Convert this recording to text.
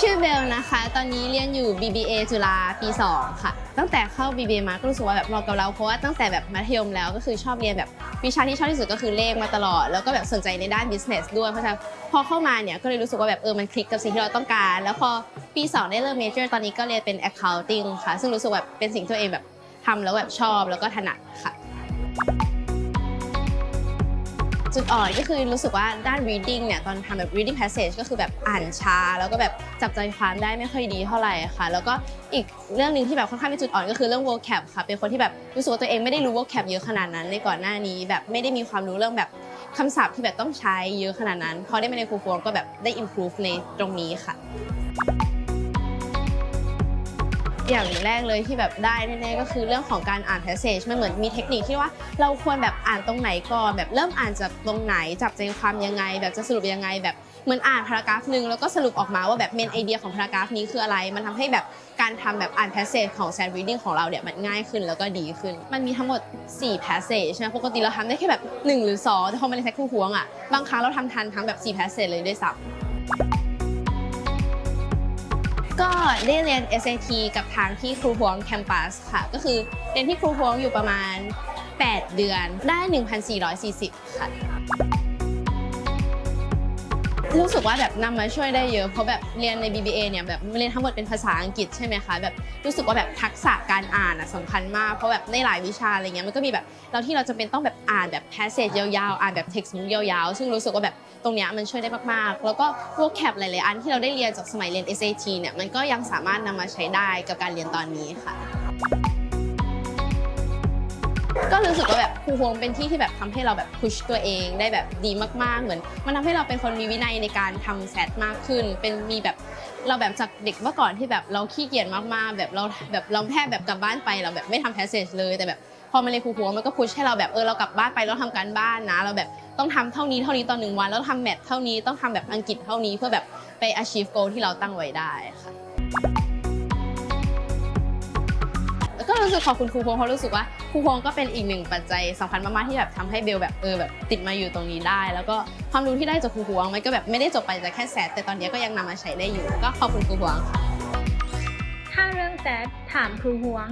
ชื่อเบลนะคะ ตอนนี้เรียนอยู่ BBA จุฬาปี 2 ค่ะ ตั้งแต่เข้า BBA มาก็รู้สึกว่าแบบเหมาะกับเราเพราะว่าตั้งแต่แบบมัธยมแล้วก็คือชอบเรียนแบบวิชาที่ชอบที่สุดก็คือเลขมาตลอด แล้วก็แบบสนใจในด้าน business ด้วยเพราะฉะนั้นพอเข้ามาเนี่ยก็เลยรู้สึกว่าแบบเออมันคลิกกับสิ่งที่เราต้องการ แล้วพอปี 2 ได้เริ่ม major ตอนนี้ก็เรียนเป็น accounting ค่ะ ซึ่งรู้สึกแบบเป็นสิ่งที่ตัวเองแบบทำแล้วแบบชอบแล้วก็ถนัดค่ะ จุดอ่อนก็คือรู้สึกว่าด้าน reading เนี่ยตอนทำแบบ reading passage ก็คือแบบอ่านช้า แล้วก็แบบจับใจความได้ไม่ค่อยดีเท่าไหร่ค่ะ แล้วก็อีกเรื่องหนึ่งที่แบบค่อนข้างเป็นจุดอ่อนก็คือเรื่อง vocab ค่ะ เป็นคนที่แบบรู้สึกว่าตัวเองไม่ได้รู้ vocab เยอะขนาดนั้นในก่อนหน้านี้ แบบไม่ได้มีความรู้เรื่องแบบคำศัพท์ที่แบบต้องใช้เยอะขนาดนั้น พอได้มาในครูฟวงก็แบบได้ improve ในตรงนี้ค่ะ อย่างแรกเลยที่แบบได้แน่ๆก็คือเรื่องของการอ่าน passage มันเหมือนมีเทคนิคที่ว่าเราควรแบบอ่านตรงไหนก่อนแบบเริ่มอ่านจากตรงไหนจับใจความยังไง แบบจะสรุปยังไงแบบเหมือนอ่านพารากราฟหนึ่งแล้วก็สรุปออกมาว่าแบบเมนไอเดียของพารากราฟนี้คืออะไร มันทำให้แบบการทำแบบอ่าน passage ของ sad reading ของเราเนี่ยมันง่ายขึ้นแล้วก็ดีขึ้น มันมีทั้งหมด 4 passage ใช่ไหมปกติเราทำได้แค่แบบ 1 หรือ 2 แต่พอมาในแท็กคู่หวงอะบางครั้งเราทำทันทั้งแบบ 4 passage เลยด้วยซ้ำ ก็ได้เรียน SAT กับทางที่ครูฮวงแคมปัสค่ะ ก็คือเรียนที่ครูฮวงอยู่ประมาณ 8 เดือนได้ 1,440 ค่ะ รู้สึกว่าแบบนำมาช่วยได้เยอะเพราะแบบเรียนใน BBA เนี่ยแบบเรียนทั้งหมดเป็นภาษาอังกฤษใช่ไหมคะแบบรู้สึกว่าแบบทักษะการอ่านอะสำคัญมากเพราะแบบในหลายวิชาอะไรเงี้ยมันก็มีแบบเราที่เราจะเป็นต้องแบบอ่านแบบ passage ยาวๆอ่านแบบ textbook ยาวๆ ซึ่งรู้สึกว่าแบบตรงเนี้ยมันช่วยได้มากๆ แล้วก็ vocab หลายๆอันที่เราได้เรียนจากสมัยเรียน SAT เนี่ยมันก็ยังสามารถนำมาใช้ได้กับการเรียนตอนนี้ค่ะ ก็รู้สึกว่าแบบครูฮวงเป็นที่ที่แบบทำให้เราแบบพุชตัวเองได้แบบดีมากๆ เหมือน มันทำให้เราเป็นคนมีวินัยในการทำแซดมากขึ้น เป็นมีแบบเราแบบจากเด็กเมื่อก่อนที่แบบเราขี้เกียจมากๆ แบบเราแบบเราแทบแบบกลับบ้านไปเราแบบไม่ทำแพสเซจเลยแต่แบบพอมาเรียนครูฮวงมันก็พุชให้เราแบบเออเรากลับบ้านไปเราทำการบ้านนะ เราแบบต้องทำเท่านี้เท่านี้ต่อหนึ่งวัน แล้วทำแมทเท่านี้ต้องทำแบบอังกฤษเท่านี้เพื่อแบบไป achieve goal ที่เราตั้งไว้ได้ค่ะ รู้สึกขอบคุณครูพงเพราะรู้สึกว่าครูพงก็เป็นอีกหนึ่งปัจจัยสำคัญมากๆที่แบบทำให้เบลแบบเออแบบติดมาอยู่ตรงนี้ได้ แล้วก็ความรู้ที่ได้จากครูพวงมันก็แบบไม่ได้จบไปจากแค่แซดแต่ตอนนี้ก็ยังนำมาใช้ได้อยู่ ก็ขอบคุณครูพวงค่ะถ้าเรื่องแซดถามครูพวง